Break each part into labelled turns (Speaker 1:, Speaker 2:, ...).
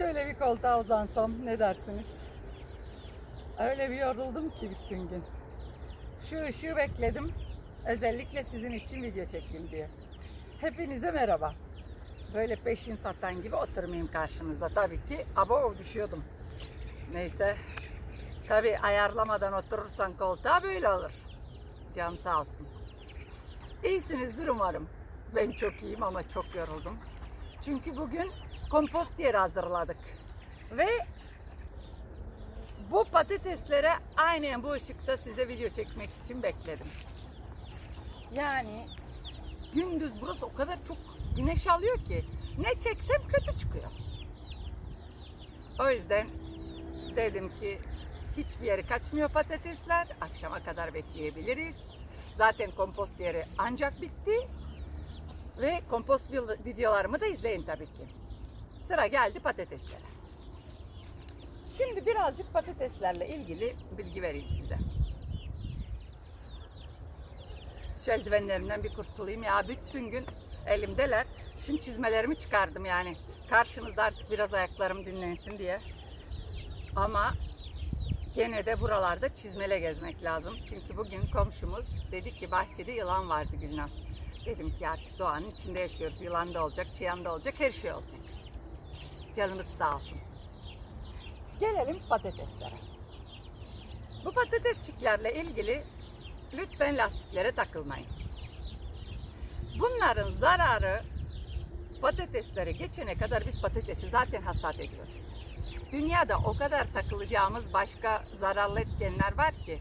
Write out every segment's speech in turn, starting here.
Speaker 1: Şöyle bir koltuğa uzansam ne dersiniz? Öyle bir yoruldum ki bütün gün. Şu ışığı bekledim. Özellikle sizin için video çekeyim diye. Hepinize merhaba. Böyle peşin satan gibi oturmayayım karşınızda. Tabii ki abo düşüyordum. Neyse. Tabii ayarlamadan oturursan koltuğa böyle olur. Can sağ olsun. İyisinizdir umarım. Ben çok iyiyim ama çok yoruldum. Çünkü bugün kompost yeri hazırladık. Ve bu patateslere aynen bu ışıkta size video çekmek için bekledim. Yani gündüz burası o kadar çok güneş alıyor ki ne çeksem kötü çıkıyor. O yüzden dedim ki hiçbir yere kaçmıyor patatesler. Akşama kadar bekleyebiliriz. Zaten kompost yeri ancak bitti. Ve kompost videolarımı da izleyin tabii ki. Sıra geldi patateslere. Şimdi birazcık patateslerle ilgili bilgi vereyim size. Şu eldivenlerimden bir kurtulayım ya. Bütün gün elimdeler. Şimdi çizmelerimi çıkardım yani. Karşınızda artık biraz ayaklarım dinlensin diye. Ama gene de buralarda çizmele gezmek lazım. Çünkü bugün komşumuz dedi ki bahçede yılan vardı Gülnaz. Dedim ki artık doğanın içinde yaşıyoruz. Yılan da olacak, çıyan da olacak, her şey olacak. Canımız sağ olsun. Gelelim patateslere. Bu patatesçiklerle ilgili lütfen lastiklere takılmayın. Bunların zararı patateslere geçene kadar biz patatesi zaten hasat ediyoruz. Dünyada o kadar takılacağımız başka zararlı etkenler var ki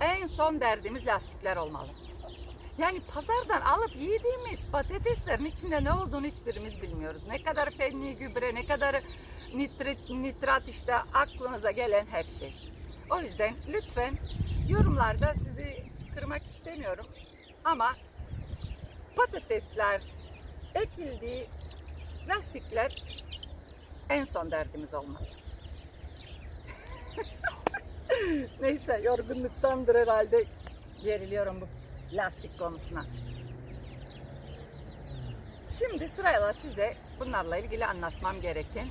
Speaker 1: en son derdimiz lastikler olmalı. Yani pazardan alıp yediğimiz patateslerin içinde ne olduğunu hiçbirimiz bilmiyoruz. Ne kadar fenli gübre, ne kadar nitrit, nitrat işte aklınıza gelen her şey. O yüzden lütfen yorumlarda sizi kırmak istemiyorum. Ama patatesler ekildiği lastikler en son derdimiz olmalı. Neyse yorgunluktandır herhalde geriliyorum bu lastik konusuna. Şimdi sırayla size bunlarla ilgili anlatmam gereken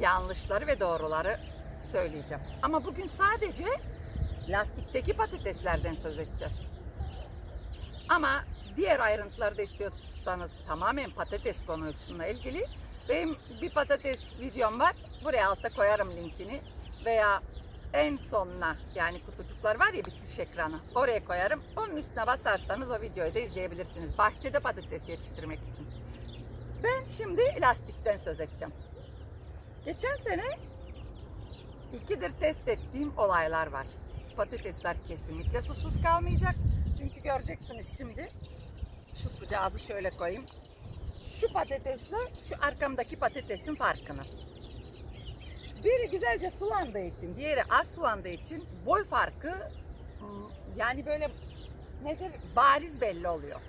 Speaker 1: yanlışları ve doğruları söyleyeceğim. Ama bugün sadece lastikteki patateslerden söz edeceğiz. Ama diğer ayrıntıları da istiyorsanız tamamen patates konusuna ilgili benim bir patates videom var. Buraya altta koyarım linkini veya en sonuna yani kutucuklar var ya bitiş ekranı oraya koyarım. Onun üstüne basarsanız o videoyu da izleyebilirsiniz. Bahçede patates yetiştirmek için. Ben şimdi lastikten söz edeceğim. Geçen sene ikidir test ettiğim olaylar var. Patatesler kesinlikle susuz kalmayacak. Çünkü göreceksiniz şimdi. Şu sıcağızı şöyle koyayım. Şu patatesle şu arkamdaki patatesin farkını. Biri güzelce sulandığı için, diğeri az sulandığı için boy farkı yani böyle nedir bariz belli oluyor.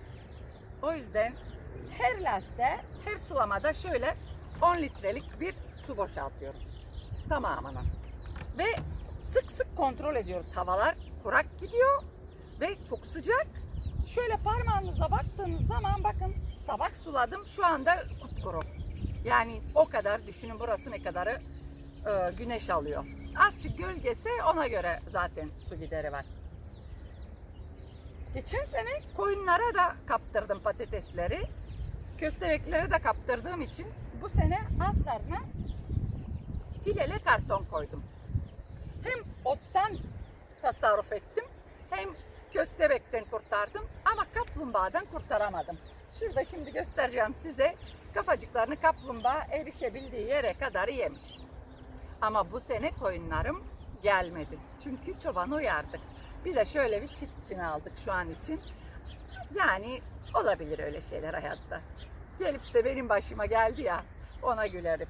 Speaker 1: O yüzden her laste, her sulamada şöyle 10 litrelik bir su boşaltıyoruz. Tamamına. Ve sık sık kontrol ediyoruz. Havalar kurak gidiyor ve çok sıcak. Şöyle parmağınıza baktığınız zaman bakın sabah suladım şu anda kupkuru. Yani o kadar düşünün burası ne kadarı e, güneş alıyor. Azıcık gölgesi ona göre zaten su gideri var. Geçen sene koyunlara da kaptırdım patatesleri. Köstebeklere de kaptırdığım için bu sene altlarına filele karton koydum. Hem ottan tasarruf ettim hem köstebekten kurtardım ama kaplumbağadan kurtaramadım. Şurada şimdi göstereceğim size kafacıklarını kaplumbağa erişebildiği yere kadar yemiş. Ama bu sene koyunlarım gelmedi. Çünkü çobanı uyardık. Bir de şöyle bir çit içine aldık şu an için. Yani olabilir öyle şeyler hayatta. Gelip de benim başıma geldi ya ona gülerim.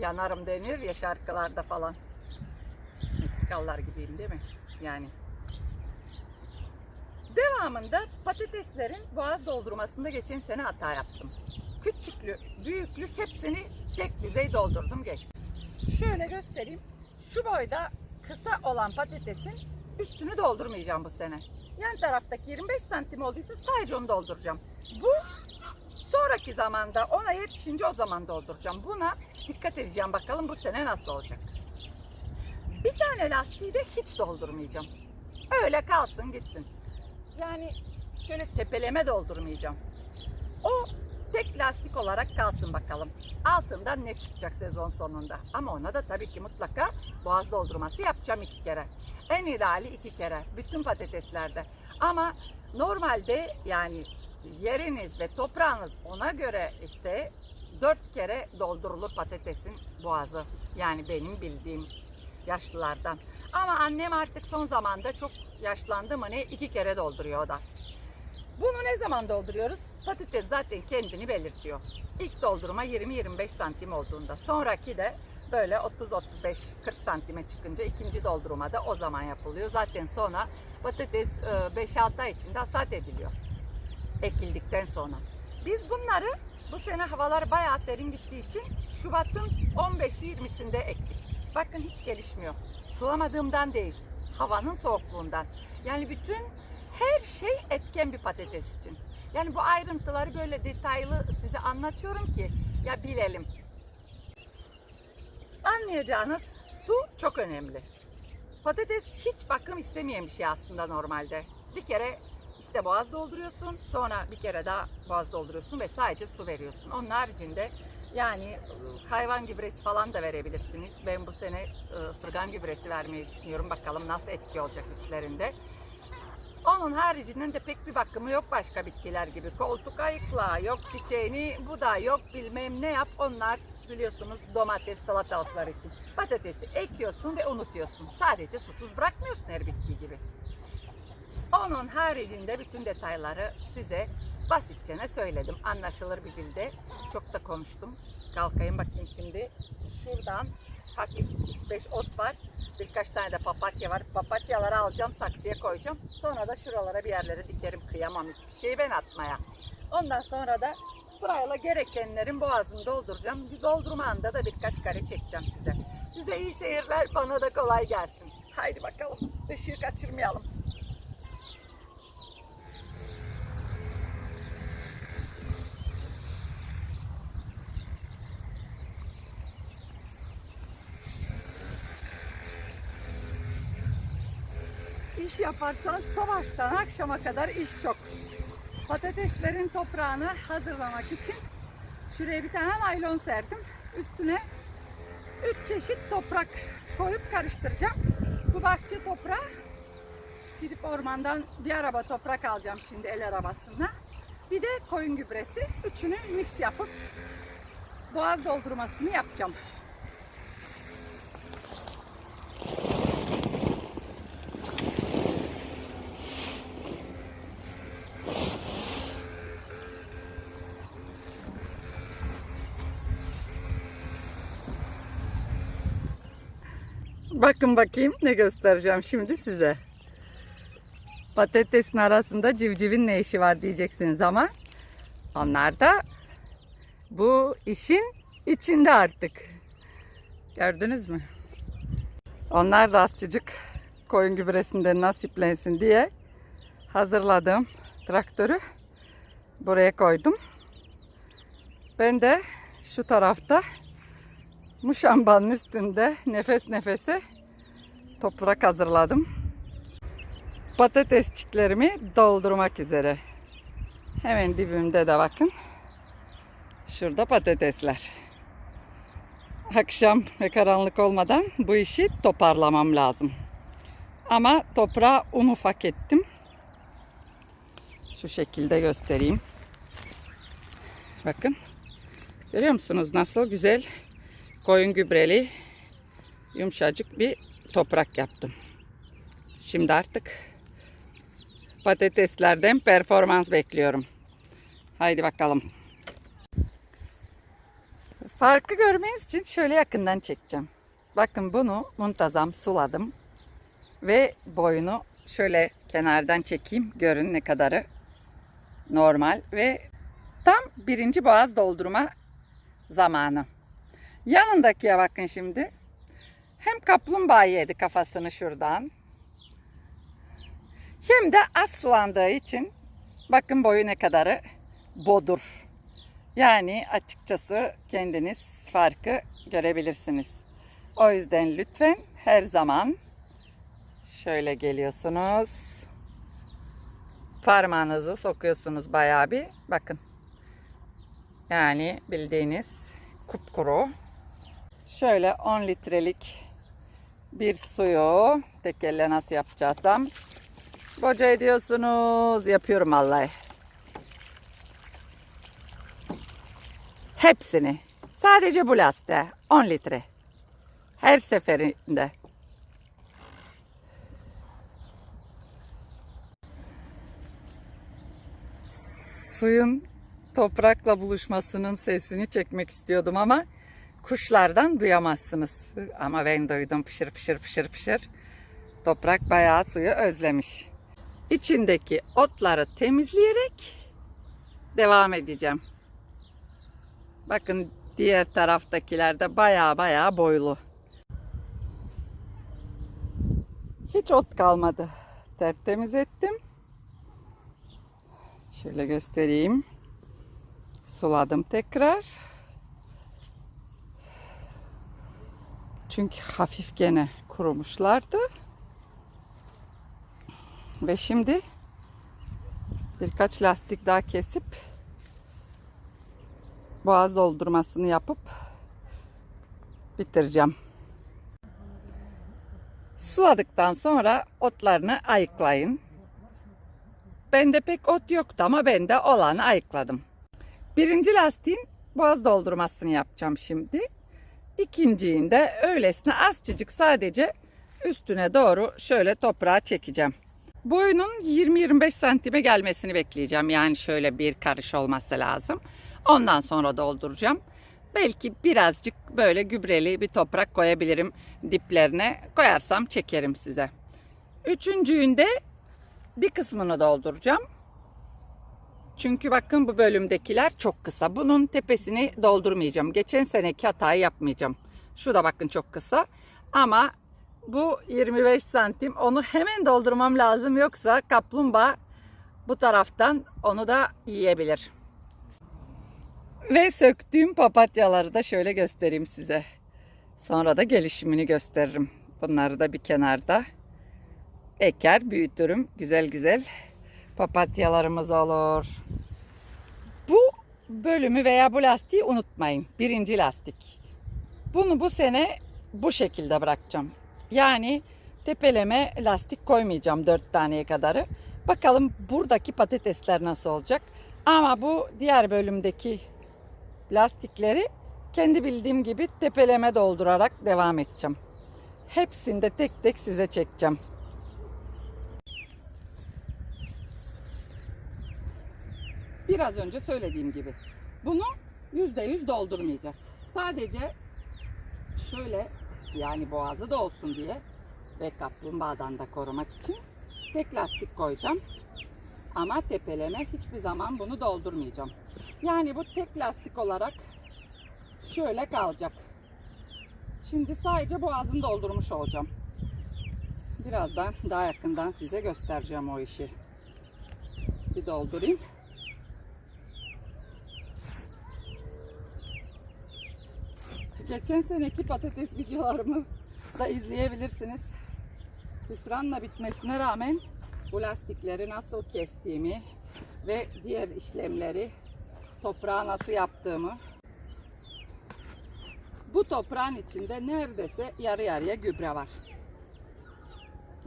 Speaker 1: Yanarım denir ya şarkılarda falan. Meksikalılar gibiyim değil mi? Yani. Devamında patateslerin boğaz doldurmasında geçen sene hata yaptım. Küçüklü, büyüklük hepsini tek düzey doldurdum geçtim. Şöyle göstereyim. Şu boyda kısa olan patatesin üstünü doldurmayacağım bu sene. Yan taraftaki 25 santim olduysa sadece onu dolduracağım. Bu sonraki zamanda ona yetişince o zaman dolduracağım. Buna dikkat edeceğim bakalım bu sene nasıl olacak. Bir tane lastiği de hiç doldurmayacağım. Öyle kalsın gitsin. Yani şöyle tepeleme doldurmayacağım. O tek lastik olarak kalsın bakalım. Altından ne çıkacak sezon sonunda. Ama ona da tabii ki mutlaka boğaz doldurması yapacağım iki kere. En ideali iki kere. Bütün patateslerde. Ama normalde yani yeriniz ve toprağınız ona göre ise dört kere doldurulur patatesin boğazı. Yani benim bildiğim yaşlılardan. Ama annem artık son zamanda çok yaşlandı mı ne iki kere dolduruyor o da. Bunu ne zaman dolduruyoruz? Patates zaten kendini belirtiyor. İlk doldurma 20-25 santim olduğunda. Sonraki de böyle 30-35-40 santime çıkınca ikinci doldurma da o zaman yapılıyor. Zaten sonra patates e, 5-6 ay içinde hasat ediliyor. Ekildikten sonra. Biz bunları bu sene havalar bayağı serin gittiği için Şubat'ın 15-20'sinde ektik. Bakın hiç gelişmiyor. Sulamadığımdan değil, havanın soğukluğundan. Yani bütün her şey etken bir patates için. Yani bu ayrıntıları böyle detaylı size anlatıyorum ki ya bilelim. Anlayacağınız su çok önemli. Patates hiç bakım istemeyen bir şey aslında normalde. Bir kere işte boğaz dolduruyorsun, sonra bir kere daha boğaz dolduruyorsun ve sadece su veriyorsun. Onun haricinde yani hayvan gübresi falan da verebilirsiniz. Ben bu sene ısırgan gübresi vermeyi düşünüyorum. Bakalım nasıl etki olacak üstlerinde. Onun haricinden de pek bir bakımı yok başka bitkiler gibi. Koltuk ayıkla, yok çiçeğini, bu da yok bilmem ne yap. Onlar biliyorsunuz domates, salatalıklar için. Patatesi ekiyorsun ve unutuyorsun. Sadece susuz bırakmıyorsun her bitki gibi. Onun haricinde bütün detayları size basitçe söyledim. Anlaşılır bir dilde. Çok da konuştum. Kalkayım bakayım şimdi. Şuradan hafif 3-5 ot var. Birkaç tane de papatya var. Papatyaları alacağım, saksıya koyacağım. Sonra da şuralara bir yerlere dikerim. Kıyamam hiçbir şeyi ben atmaya. Ondan sonra da sırayla gerekenlerin boğazını dolduracağım. Doldurma anda da birkaç kare çekeceğim size. Size iyi seyirler, bana da kolay gelsin. Haydi bakalım, ışığı kaçırmayalım. İş yaparsan sabahtan akşama kadar iş çok. Patateslerin toprağını hazırlamak için şuraya bir tane naylon serdim. Üstüne üç çeşit toprak koyup karıştıracağım. Bu bahçe toprağı gidip ormandan bir araba toprak alacağım şimdi el arabasına. Bir de koyun gübresi. Üçünü mix yapıp boğaz doldurmasını yapacağım. Bakın bakayım ne göstereceğim şimdi size. Patatesin arasında civcivin ne işi var diyeceksiniz ama onlar da bu işin içinde artık. Gördünüz mü? Onlar da azıcık koyun gübresinden nasiplensin diye hazırladığım traktörü buraya koydum. Ben de şu tarafta muşambanın üstünde nefes nefese toprak hazırladım. Patatesçiklerimi doldurmak üzere. Hemen dibimde de bakın. Şurada patatesler. Akşam ve karanlık olmadan bu işi toparlamam lazım. Ama toprağa un ufak ettim. Şu şekilde göstereyim. Bakın. Görüyor musunuz nasıl güzel koyun gübreli yumuşacık bir toprak yaptım. Şimdi artık patateslerden performans bekliyorum. Haydi bakalım. Farkı görmeniz için şöyle yakından çekeceğim. Bakın bunu muntazam suladım. Ve boyunu şöyle kenardan çekeyim. Görün ne kadarı normal ve tam birinci boğaz doldurma zamanı. Yanındakiye bakın şimdi. Hem kaplumbağa yedi kafasını şuradan. Hem de az sulandığı için bakın boyu ne kadarı bodur. Yani açıkçası kendiniz farkı görebilirsiniz. O yüzden lütfen her zaman şöyle geliyorsunuz. Parmağınızı sokuyorsunuz bayağı bir. Bakın. Yani bildiğiniz kupkuru. Şöyle 10 litrelik bir suyu tek elle nasıl yapacaksam boca ediyorsunuz. Yapıyorum vallahi. Hepsini. Sadece bu lastiğe 10 litre. Her seferinde. Suyun toprakla buluşmasının sesini çekmek istiyordum ama kuşlardan duyamazsınız. Ama ben duydum pışır pışır pışır pışır. Toprak bayağı suyu özlemiş. İçindeki otları temizleyerek devam edeceğim. Bakın diğer taraftakiler de bayağı bayağı boylu. Hiç ot kalmadı. Tertemiz ettim. Şöyle göstereyim. Suladım tekrar. Çünkü hafif gene kurumuşlardı. Ve şimdi birkaç lastik daha kesip boğaz doldurmasını yapıp bitireceğim. Suladıktan sonra otlarını ayıklayın. Bende pek ot yoktu ama ben de olanı ayıkladım. Birinci lastiğin boğaz doldurmasını yapacağım şimdi. İkinciğinde öylesine azıcık sadece üstüne doğru şöyle toprağa çekeceğim. Boyunun 20-25 santime gelmesini bekleyeceğim. Yani şöyle bir karış olması lazım. Ondan sonra dolduracağım. Belki birazcık böyle gübreli bir toprak koyabilirim diplerine. Koyarsam çekerim size. Üçüncüğünde bir kısmını dolduracağım. Çünkü bakın bu bölümdekiler çok kısa. Bunun tepesini doldurmayacağım. Geçen seneki hatayı yapmayacağım. Şu da bakın çok kısa. Ama bu 25 santim. Onu hemen doldurmam lazım. Yoksa kaplumbağa bu taraftan onu da yiyebilir. Ve söktüğüm papatyaları da şöyle göstereyim size. Sonra da gelişimini gösteririm. Bunları da bir kenarda eker, büyütürüm. Güzel güzel papatyalarımız olur. Bu bölümü veya bu lastiği unutmayın. Birinci lastik. Bunu bu sene bu şekilde bırakacağım. Yani tepeleme lastik koymayacağım dört taneye kadarı. Bakalım buradaki patatesler nasıl olacak. Ama bu diğer bölümdeki lastikleri kendi bildiğim gibi tepeleme doldurarak devam edeceğim. Hepsini de tek tek size çekeceğim. Biraz önce söylediğim gibi bunu %100 doldurmayacağız. Sadece şöyle yani boğazı da olsun diye ve kaplumbağadan da korumak için tek lastik koyacağım. Ama tepeleme hiçbir zaman bunu doldurmayacağım. Yani bu tek lastik olarak şöyle kalacak. Şimdi sadece boğazını doldurmuş olacağım. Birazdan daha yakından size göstereceğim o işi. Bir doldurayım. Geçen seneki patates videolarımı da izleyebilirsiniz. Hüsranla bitmesine rağmen bu lastikleri nasıl kestiğimi ve diğer işlemleri toprağa nasıl yaptığımı bu toprağın içinde neredeyse yarı yarıya gübre var.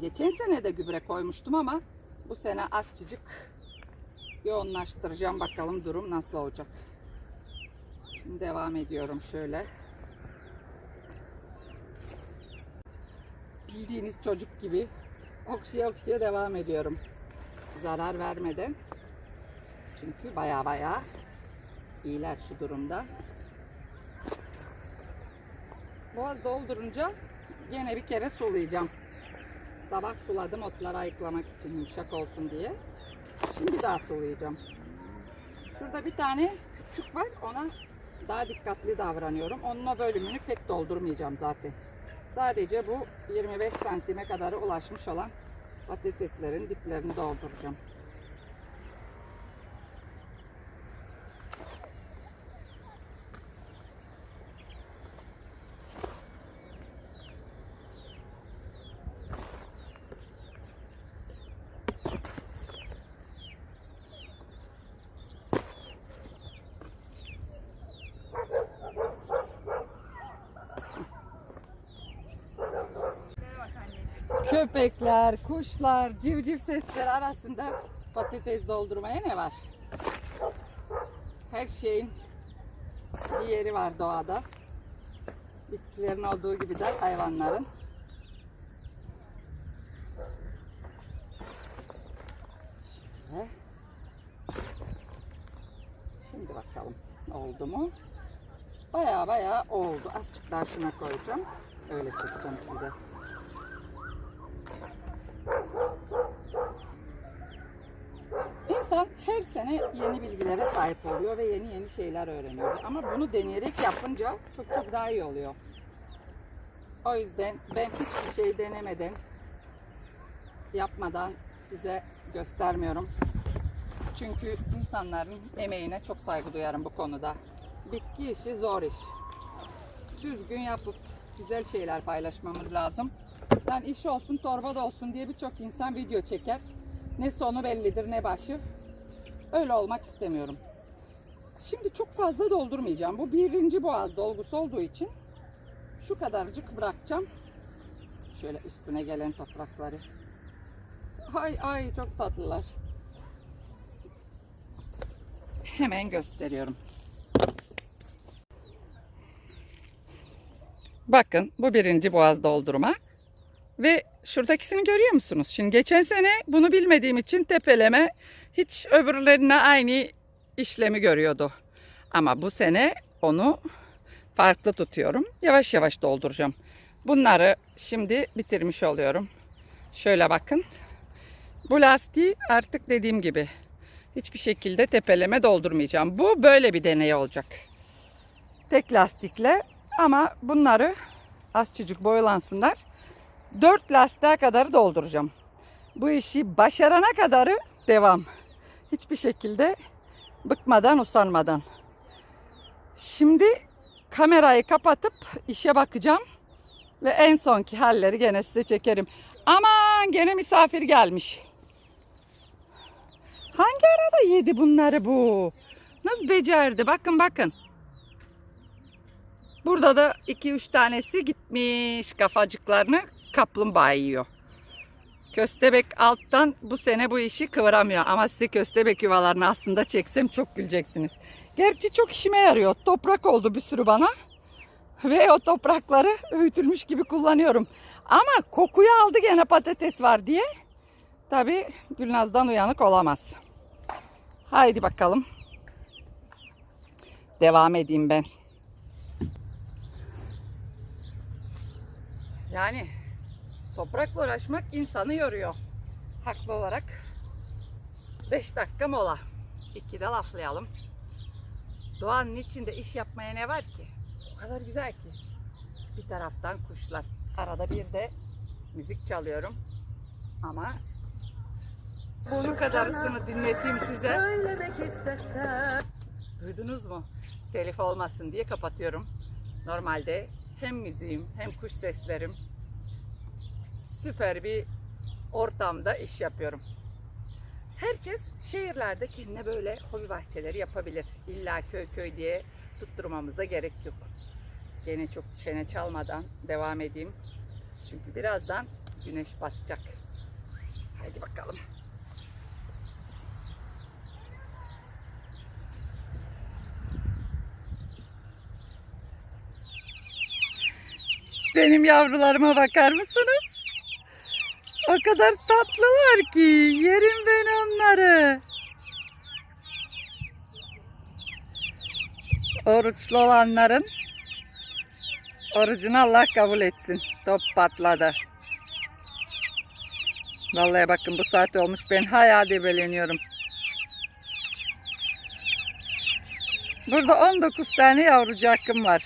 Speaker 1: Geçen sene de gübre koymuştum ama bu sene azıcık yoğunlaştıracağım. Bakalım durum nasıl olacak. Şimdi devam ediyorum şöyle. Bildiğiniz çocuk gibi okşaya okşaya devam ediyorum. Zarar vermeden. Çünkü baya baya iyiler şu durumda. Boğaz doldurunca yine bir kere sulayacağım. Sabah suladım otları ayıklamak için yumuşak olsun diye. Şimdi daha sulayacağım. Şurada bir tane küçük var. Ona daha dikkatli davranıyorum. Onun o bölümünü pek doldurmayacağım zaten. Sadece bu 25 santime kadar ulaşmış olan patateslerin diplerini dolduracağım. Köpekler, kuşlar, civciv sesleri arasında patates doldurmaya ne var? Her şeyin bir yeri var doğada. Bitkilerin olduğu gibi de hayvanların. Şöyle. Şimdi bakalım oldu mu? Baya baya oldu. Azıcık daha şuna koyacağım. Öyle çekeceğim size. İnsan her sene yeni bilgilere sahip oluyor ve yeni yeni şeyler öğreniyor. Ama bunu deneyerek yapınca çok çok daha iyi oluyor. O yüzden ben hiçbir şey denemeden, yapmadan size göstermiyorum. Çünkü insanların emeğine çok saygı duyarım bu konuda. Bitki işi zor iş. Düzgün yapıp güzel şeyler paylaşmamız lazım. Yani iş olsun, torba da olsun diye birçok insan video çeker. Ne sonu bellidir ne başı. Öyle olmak istemiyorum. Şimdi çok fazla doldurmayacağım. Bu birinci boğaz dolgusu olduğu için şu kadarcık bırakacağım. Şöyle üstüne gelen toprakları. Ay ay çok tatlılar. Hemen gösteriyorum. Bakın bu birinci boğaz doldurma. Ve şuradakisini görüyor musunuz? Şimdi geçen sene bunu bilmediğim için tepeleme hiç öbürlerine aynı işlemi görüyordu. Ama bu sene onu farklı tutuyorum. Yavaş yavaş dolduracağım. Bunları şimdi bitirmiş oluyorum. Şöyle bakın. Bu lastiği artık dediğim gibi hiçbir şekilde tepeleme doldurmayacağım. Bu böyle bir deney olacak. Tek lastikle ama bunları azıcık boyalansınlar. 4 lastiğe kadar dolduracağım. Bu işi başarana kadarı devam. Hiçbir şekilde bıkmadan, usanmadan. Şimdi kamerayı kapatıp işe bakacağım ve en sonki halleri gene size çekerim. Aman gene misafir gelmiş. Hangi arada yedi bunları bu? Nasıl becerdi? Bakın bakın. Burada da 2-3 tanesi gitmiş kafacıklarını kaplumbağa yiyor. Köstebek alttan bu sene bu işi kıvıramıyor ama size köstebek yuvalarını aslında çeksem çok güleceksiniz. Gerçi çok işime yarıyor. Toprak oldu bir sürü bana. Ve o toprakları öğütülmüş gibi kullanıyorum. Ama kokuyu aldı gene patates var diye. Tabi Gülnaz'dan uyanık olamaz. Haydi bakalım. Devam edeyim ben. Yani toprakla uğraşmak insanı yoruyor. Haklı olarak. 5 dakika mola. İki de laflayalım. Doğanın içinde iş yapmaya ne var ki? O kadar güzel ki. Bir taraftan kuşlar. Arada bir de müzik çalıyorum. Ama bunun kadarısını dinleteyim size. Duydunuz mu? Telif olmasın diye kapatıyorum. Normalde hem müziğim hem kuş seslerim süper bir ortamda iş yapıyorum. Herkes şehirlerde kendine böyle hobi bahçeleri yapabilir. İlla köy köy diye tutturmamıza gerek yok. Gene çok çene çalmadan devam edeyim. Çünkü birazdan güneş batacak. Hadi bakalım. Benim yavrularıma bakar mısınız? O kadar tatlılar ki yerim ben onları. Oruçlu olanların orucunu Allah kabul etsin. Top patladı. Vallahi bakın bu saat olmuş ben hala debeleniyorum. Burada 19 tane yavrucakım var.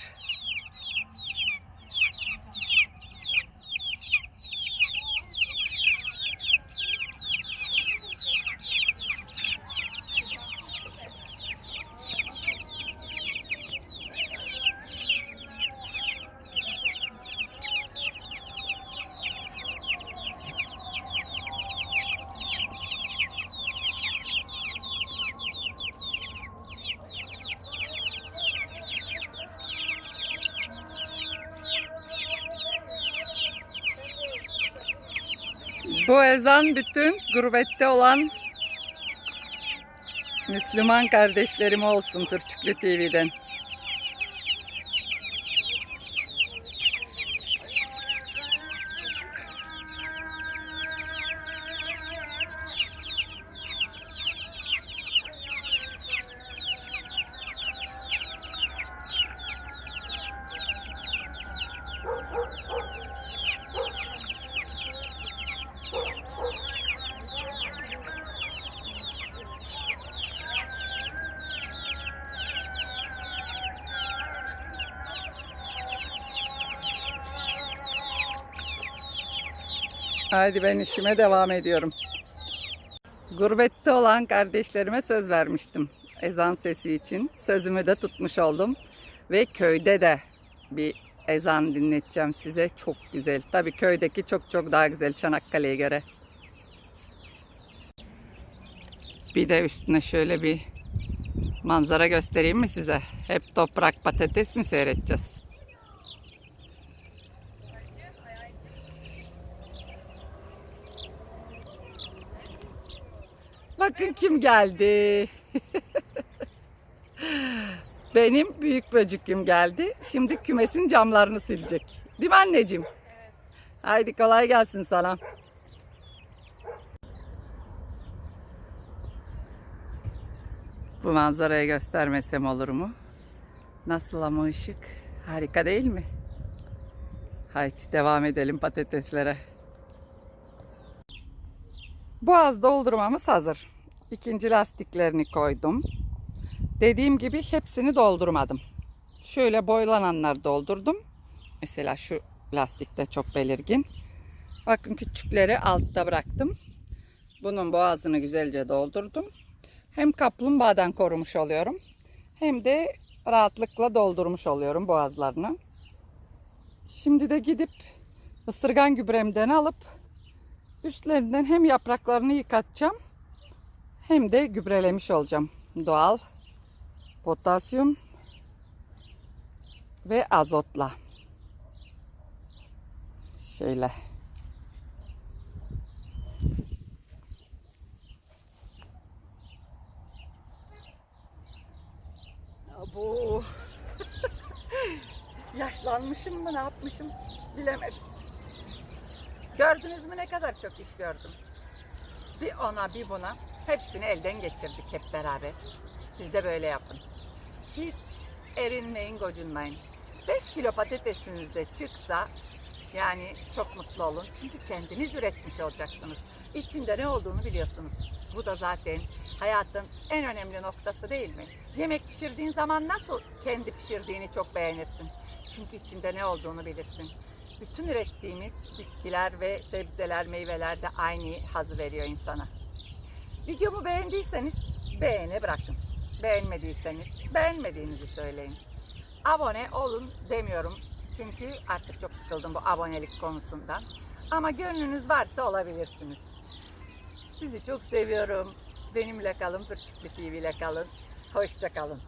Speaker 1: Bu ezan bütün gurbette olan Müslüman kardeşlerim olsun Türkçüklü TV'den. Haydi ben işime devam ediyorum. Gurbette olan kardeşlerime söz vermiştim. Ezan sesi için. Sözümü de tutmuş oldum. Ve köyde de bir ezan dinleteceğim size. Çok güzel. Tabii köydeki çok çok daha güzel Çanakkale'ye göre. Bir de üstüne şöyle bir manzara göstereyim mi size? Hep toprak patates mi seyredeceğiz? Bakın kim geldi. Benim büyük böcüküm geldi. Şimdi kümesin camlarını silecek. Değil mi anneciğim? Haydi kolay gelsin sana. Bu manzarayı göstermesem olur mu? Nasıl ama ışık? Harika değil mi? Haydi devam edelim patateslere. Boğaz doldurmamız hazır. İkinci lastiklerini koydum. Dediğim gibi hepsini doldurmadım. Şöyle boylananlar doldurdum. Mesela şu lastikte çok belirgin. Bakın küçükleri altta bıraktım. Bunun boğazını güzelce doldurdum. Hem kaplumbağadan korumuş oluyorum. Hem de rahatlıkla doldurmuş oluyorum boğazlarını. Şimdi de gidip ısırgan gübremden alıp Üstlerinden hem yapraklarını yıkatacağım hem de gübrelemiş olacağım. Doğal potasyum ve azotla. Şöyle. Bu yaşlanmışım mı ne yapmışım bilemedim. Gördünüz mü ne kadar çok iş gördüm. Bir ona bir buna hepsini elden geçirdik hep beraber. Siz de böyle yapın. Hiç erinmeyin, gocunmayın. 5 kilo patatesiniz de çıksa yani çok mutlu olun. Çünkü kendiniz üretmiş olacaksınız. İçinde ne olduğunu biliyorsunuz. Bu da zaten hayatın en önemli noktası değil mi? Yemek pişirdiğin zaman nasıl kendi pişirdiğini çok beğenirsin? Çünkü içinde ne olduğunu bilirsin bütün ürettiğimiz bitkiler ve sebzeler, meyveler de aynı hazı veriyor insana. Videomu beğendiyseniz beğeni bırakın. Beğenmediyseniz beğenmediğinizi söyleyin. Abone olun demiyorum. Çünkü artık çok sıkıldım bu abonelik konusundan. Ama gönlünüz varsa olabilirsiniz. Sizi çok seviyorum. Benimle kalın, Pırçıklı TV ile kalın. Hoşça kalın.